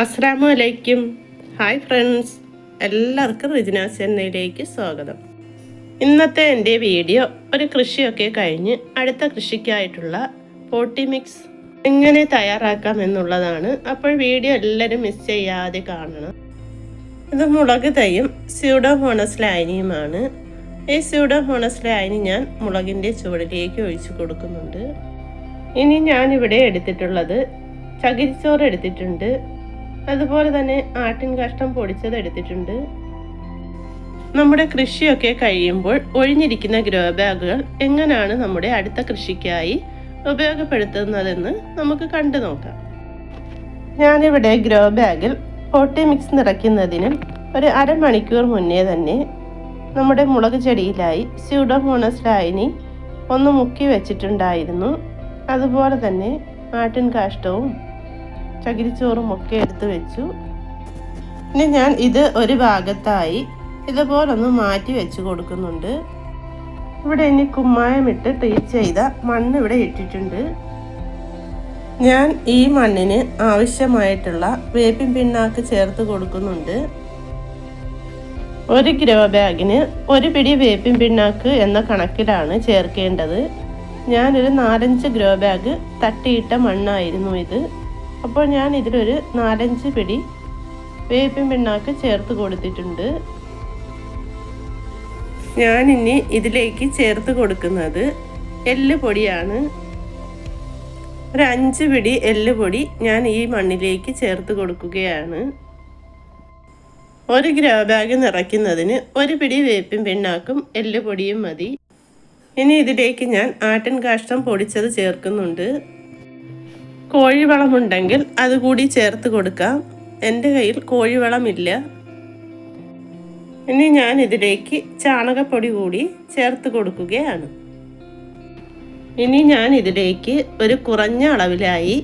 അസ്സാമു വലൈക്കും hi friends എല്ലാവർക്കും റിജിനാസ് എന്നയിലേക്ക് സ്വാഗതം. ഇന്നത്തെ എന്റെ വീഡിയോ ഒരു കൃഷിയൊക്കെ കഴിഞ്ഞ് അടുത്ത കൃഷിക്കായിട്ടുള്ള പോട്ടി മിക്സ് എങ്ങനെ തയ്യാറാക്കാം എന്നുള്ളതാണ്. അപ്പോൾ വീഡിയോ എല്ലാവരും മിസ് ചെയ്യാതെ കാണണം. ഇത് മുളക് തൈയും സ്യൂഡോമോണസ് ലൈനിയുമാണ് ഈ സ്യൂഡോമോണസ് ലൈനി ഞാൻ മുളകിന്റെ ചുവടിലേക്ക് ഒഴിച്ചു കൊടുക്കുന്നുണ്ട്. ഇനി ഞാനിവിടെ എടുത്തിട്ടുള്ളത് ചകിരിച്ചോറ് എടുത്തിട്ടുണ്ട്. അതുപോലെ തന്നെ ആട്ടിൻ കാഷ്ടം പൊടിച്ചത് എടുത്തിട്ടുണ്ട്. നമ്മുടെ കൃഷിയൊക്കെ കഴിയുമ്പോൾ ഒഴിഞ്ഞിരിക്കുന്ന ഗ്രോ ബാഗുകൾ എങ്ങനെയാണ് നമ്മുടെ അടുത്ത കൃഷിക്കായി ഉപയോഗപ്പെടുത്തുന്നതെന്ന് നമുക്ക് കണ്ടു നോക്കാം. ഞാനിവിടെ ഗ്രോ ബാഗിൽ പോട്ടി മിക്സ് നിറയ്ക്കുന്നതിന് ഒരു അരമണിക്കൂർ മുന്നേ തന്നെ നമ്മുടെ മുളക് ചെടിയിലായി സ്യൂഡോമോണസ് ലായനി ഒന്ന് മുക്കി വെച്ചിട്ടുണ്ടായിരുന്നു. അതുപോലെ തന്നെ ആട്ടിൻ കാഷ്ടവും ചകിരിച്ചോറും ഒക്കെ എടുത്ത് വെച്ചു. ഇനി ഞാൻ ഇത് ഒരു ഭാഗത്തായി ഇതുപോലൊന്ന് മാറ്റി വെച്ച് കൊടുക്കുന്നുണ്ട്. ഇവിടെ ഇനി കുമ്മായമിട്ട് ട്രീറ്റ് ചെയ്ത മണ്ണ് ഇവിടെ ഇട്ടിട്ടുണ്ട്. ഞാൻ ഈ മണ്ണിന് ആവശ്യമായിട്ടുള്ള വേപ്പിൻ പിണ്ണാക്ക് ചേർത്ത് കൊടുക്കുന്നുണ്ട്. ഒരു ഗ്രോ ബാഗിന് ഒരു പിടി വേപ്പിൻ പിണ്ണാക്ക് എന്ന കണക്കിലാണ് ചേർക്കേണ്ടത്. ഞാനൊരു നാലഞ്ച് ഗ്രോ ബാഗ് തട്ടിയിട്ട മണ്ണായിരുന്നു ഇത്. അപ്പോൾ ഞാൻ ഇതിലൊരു നാലഞ്ച് പിടി വേപ്പിൻ പിണ്ണാക്ക് ചേർത്ത് കൊടുത്തിട്ടുണ്ട്. ഞാൻ ഇനി ഇതിലേക്ക് ചേർത്ത് കൊടുക്കുന്നത് എല്ല് പൊടിയാണ്. ഒരു അഞ്ച് പിടി എല്ല് പൊടി ഞാൻ ഈ മണ്ണിലേക്ക് ചേർത്ത് കൊടുക്കുകയാണ്. ഒരു ഗ്രോ ബാഗ് നിറയ്ക്കുന്നതിന് ഒരു പിടി വേപ്പിൻ പിണ്ണാക്കും എല്ല് പൊടിയും മതി. ഇനി ഇതിലേക്ക് ഞാൻ ആട്ടിൻ കാഷ്ടം പൊടിച്ചത് ചേർക്കുന്നുണ്ട്. കോഴിവളമുണ്ടെങ്കിൽ അതുകൂടി ചേർത്ത് കൊടുക്കാം. എന്റെ കയ്യിൽ കോഴിവളമില്ല. ഇനി ഞാൻ ഇതിലേക്ക് ചാണകപ്പൊടി കൂടി ചേർത്ത് കൊടുക്കുകയാണ്. ഇനി ഞാൻ ഇതിലേക്ക് ഒരു കുറഞ്ഞ അളവിലായി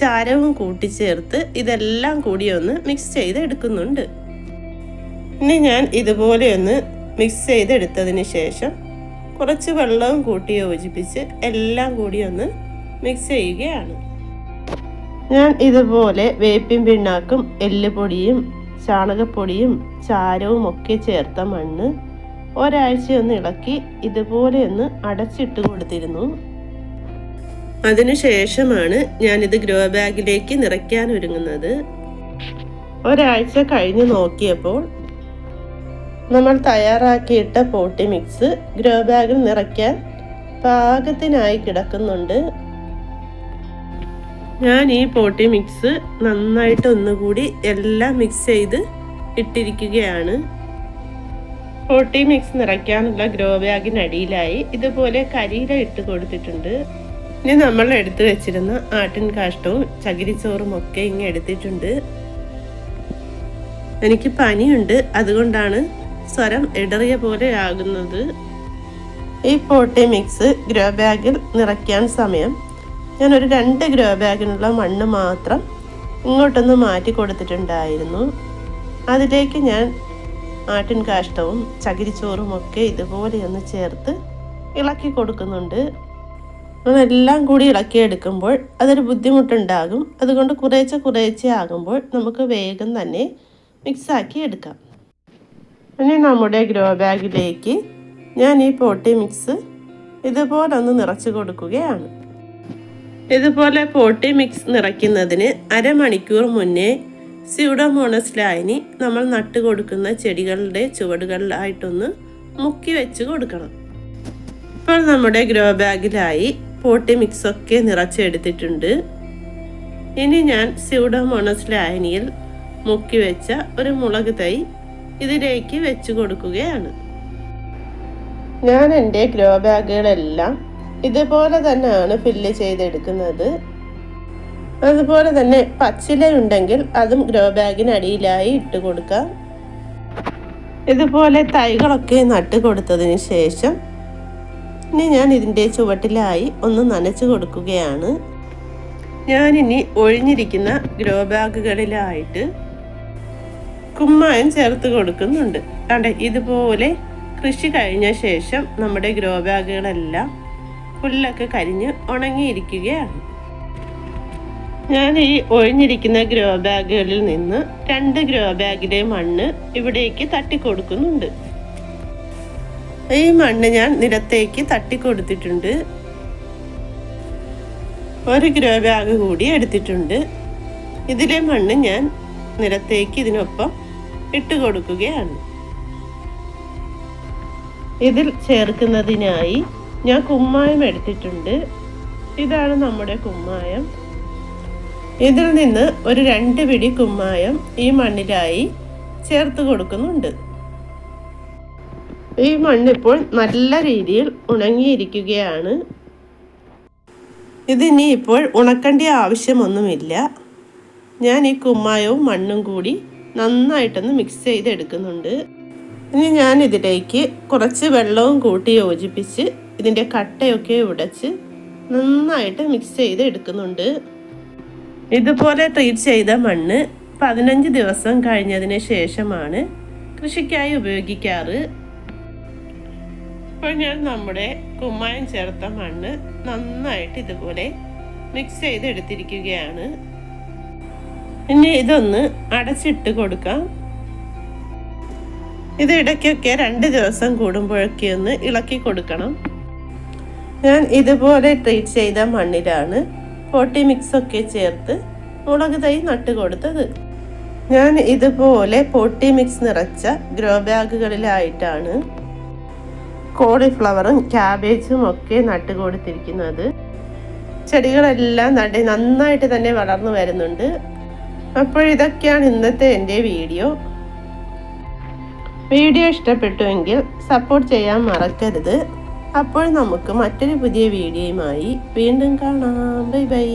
ചാരവും കൂട്ടിച്ചേർത്ത് ഇതെല്ലാം കൂടി ഒന്ന് മിക്സ് ചെയ്ത് എടുക്കുന്നുണ്ട് ഇനി ഞാൻ ഇതുപോലെ ഒന്ന് മിക്സ് ചെയ്തെടുത്തതിന് ശേഷം കുറച്ച് വെള്ളവും കൂട്ടി യോജിപ്പിച്ച് എല്ലാം കൂടി ഒന്ന് മിക്സ് ചെയ്യുകയാണ്. ഞാൻ ഇതുപോലെ വേപ്പിൻ പിണ്ണാക്കും എല്ലുപൊടിയും ചാണകപ്പൊടിയും ചാരവും ഒക്കെ ചേർത്ത മണ്ണ് ഒരാഴ്ചയൊന്ന് ഇളക്കി ഇതുപോലെ ഒന്ന് അടച്ചിട്ട് കൊടുത്തിരുന്നു. അതിനുശേഷമാണ് ഞാനിത് ഗ്രോ ബാഗിലേക്ക് നിറയ്ക്കാൻ ഒരുങ്ങുന്നത്. ഒരാഴ്ച കഴിഞ്ഞ് നോക്കിയപ്പോൾ നമ്മൾ തയ്യാറാക്കിയിട്ട പോട്ടി മിക്സ് ഗ്രോ ബാഗിൽ നിറയ്ക്കാൻ പാകത്തിനായി കിടക്കുന്നുണ്ട്. ഞാൻ ഈ പോട്ടി മിക്സ് നന്നായിട്ട് ഒന്നുകൂടി എല്ലാം മിക്സ് ചെയ്ത് ഇട്ടിരിക്കുകയാണ്. പോട്ടി മിക്സ് നിറയ്ക്കാനുള്ള ഗ്രോ ബാഗിനടിയിലായി ഇതുപോലെ കരിയില ഇട്ട് കൊടുത്തിട്ടുണ്ട്. ഇനി നമ്മൾ എടുത്തു വെച്ചിരുന്ന ആട്ടിൻ കാഷ്ടവും ചകിരിച്ചോറും ഒക്കെ ഇങ്ങ് എടുത്തിട്ടുണ്ട്. എനിക്ക് പനിയുണ്ട്. അതുകൊണ്ടാണ് സ്വരം ഇടറിയ പോലെ ആകുന്നത്. ഈ പോട്ടി മിക്സ് ഗ്രോ ബാഗിൽ നിറയ്ക്കാൻ സമയം ഞാനൊരു രണ്ട് ഗ്രോ ബാഗിനുള്ള മണ്ണ് മാത്രം ഇങ്ങോട്ടൊന്ന് മാറ്റി കൊടുത്തിട്ടുണ്ടായിരുന്നു. അതിലേക്ക് ഞാൻ ആട്ടിൻ കാഷ്ടവും ചകിരിച്ചോറും ഒക്കെ ഇതുപോലെ ഒന്ന് ചേർത്ത് ഇളക്കി കൊടുക്കുന്നുണ്ട്. അതെല്ലാം കൂടി ഇളക്കിയെടുക്കുമ്പോൾ അതൊരു ബുദ്ധിമുട്ടുണ്ടാകും. അതുകൊണ്ട് കുറേശ്ശെ കുറേശ്ശെ ആകുമ്പോൾ നമുക്ക് വേഗം തന്നെ മിക്സാക്കി എടുക്കാം. ഇനി നമ്മുടെ ഗ്രോ ബാഗിലേക്ക് ഞാൻ ഈ പോട്ടി മിക്സ് ഇതുപോലൊന്ന് നിറച്ച് കൊടുക്കുകയാണ്. ഇതുപോലെ പോട്ടി മിക്സ് നിറയ്ക്കുന്നതിന് അരമണിക്കൂർ മുന്നേ സ്യൂഡോമോണസ് ലായനി നമ്മൾ നട്ടു കൊടുക്കുന്ന ചെടികളുടെ ചുവടുകളിലായിട്ടൊന്ന് മുക്കി വെച്ച് കൊടുക്കണം. ഇപ്പോൾ നമ്മുടെ ഗ്രോ ബാഗിലായി പോട്ടി മിക്സ് ഒക്കെ നിറച്ചെടുത്തിട്ടുണ്ട്. ഇനി ഞാൻ സ്യൂഡോമോണസ് ലായനിയിൽ മുക്കി വെച്ച ഒരു മുളക് തൈ ഇതിലേക്ക് വെച്ച് കൊടുക്കുകയാണ്. ഞാൻ എന്റെ ഗ്രോ ബാഗുകളെല്ലാം ഇതുപോലെ തന്നെയാണ് ഫില്ല് ചെയ്തെടുക്കുന്നത്. അതുപോലെ തന്നെ പച്ചില ഉണ്ടെങ്കിൽ അതും ഗ്രോ ബാഗിനടിയിലായി ഇട്ട് കൊടുക്കാം. ഇതുപോലെ തൈകളൊക്കെ നട്ട് കൊടുത്തതിന് ശേഷം ഇനി ഞാൻ ഇതിന്റെ ചുവട്ടിലായി ഒന്ന് നനച്ചു കൊടുക്കുകയാണ്. ഞാനിനി ഒഴിഞ്ഞിരിക്കുന്ന ഗ്രോ ബാഗുകളിലായിട്ട് കുമ്മായം ചേർത്ത് കൊടുക്കുന്നുണ്ട്. കണ്ടേ ഇതുപോലെ കൃഷി കഴിഞ്ഞ ശേഷം നമ്മുടെ ഗ്രോ ബാഗുകളെല്ലാം പുല്ലൊക്കെ കരിഞ്ഞ് ഉണങ്ങിയിരിക്കുകയാണ്. ഞാൻ ഈ ഒഴിഞ്ഞിരിക്കുന്ന ഗ്രോ ബാഗുകളിൽ നിന്ന് രണ്ട് ഗ്രോ ബാഗിലെ മണ്ണ് ഇവിടേക്ക് തട്ടിക്കൊടുക്കുന്നുണ്ട്. ഈ മണ്ണ് ഞാൻ നിലത്തേക്ക് തട്ടിക്കൊടുത്തിട്ടുണ്ട്. ഒരു ഗ്രോ ബാഗ് കൂടി എടുത്തിട്ടുണ്ട്. ഇതിലെ മണ്ണ് ഞാൻ നിലത്തേക്ക് ഇതിനൊപ്പം ഇട്ട് കൊടുക്കുകയാണ് ഇതിൽ ചേർക്കുന്നതിനായി ഞാൻ കുമ്മായം എടുത്തിട്ടുണ്ട്. ഇതാണ് നമ്മുടെ കുമ്മായം. ഇതിൽ നിന്ന് ഒരു രണ്ട് പിടി കുമ്മായം ഈ മണ്ണിലായി ചേർത്ത് കൊടുക്കുന്നുണ്ട്. ഈ മണ്ണിപ്പോൾ നല്ല രീതിയിൽ ഉണങ്ങിയിരിക്കുകയാണ്. ഇതിനി ഇപ്പോൾ ഉണക്കേണ്ട ആവശ്യമൊന്നുമില്ല. ഞാൻ ഈ കുമ്മായവും മണ്ണും കൂടി നന്നായിട്ടൊന്ന് മിക്സ് ചെയ്തെടുക്കുന്നുണ്ട്. ഇനി ഞാൻ ഇതിലേക്ക് കുറച്ച് വെള്ളവും കൂട്ടി യോജിപ്പിച്ച് ഇതിന്റെ കട്ടയൊക്കെ ഉടച്ച് നന്നായിട്ട് മിക്സ് ചെയ്ത് എടുക്കുന്നുണ്ട്. ഇതുപോലെ ട്രീറ്റ് ചെയ്ത മണ്ണ് പതിനഞ്ച് ദിവസം കഴിഞ്ഞതിന് ശേഷമാണ് കൃഷിക്കായി ഉപയോഗിക്കാറ്. ഇപ്പോൾ ഞാൻ നമ്മുടെ കുമ്മായം ചേർത്ത മണ്ണ് നന്നായിട്ട് ഇതുപോലെ മിക്സ് ചെയ്ത് എടുത്തിരിക്കുകയാണ് ഇനി ഇതൊന്ന് അടച്ചിട്ട് കൊടുക്കാം. ഇത് ഇടയ്ക്കൊക്കെ രണ്ട് ദിവസം കൂടുമ്പോഴൊക്കെ ഒന്ന് ഇളക്കി കൊടുക്കണം. ഞാൻ ഇതുപോലെ ട്രീറ്റ് ചെയ്ത മണ്ണിലാണ് പൊട്ടി മിക്സ് ഒക്കെ ചേർത്ത് മുളക് തൈ നട്ട് കൊടുത്തത്. ഞാൻ ഇതുപോലെ പൊട്ടി മിക്സ് നിറച്ച ഗ്രോ ബാഗുകളിലായിട്ടാണ് കോളിഫ്ലവറും ക്യാബേജും ഒക്കെ നട്ട് കൊടുത്തിരിക്കുന്നത്. ചെടികളെല്ലാം നട്ട് നന്നായിട്ട് തന്നെ വളർന്നു വരുന്നുണ്ട്. അപ്പോൾ ഇതൊക്കെയാണ് ഇന്നത്തെ എന്റെ വീഡിയോ. വീഡിയോ ഇഷ്ടപ്പെട്ടുവെങ്കിൽ സപ്പോർട്ട് ചെയ്യാൻ മറക്കരുത്. അപ്പോൾ നമുക്ക് മറ്റൊരു പുതിയ വീഡിയോയുമായി വീണ്ടും കാണാം. Bye bye.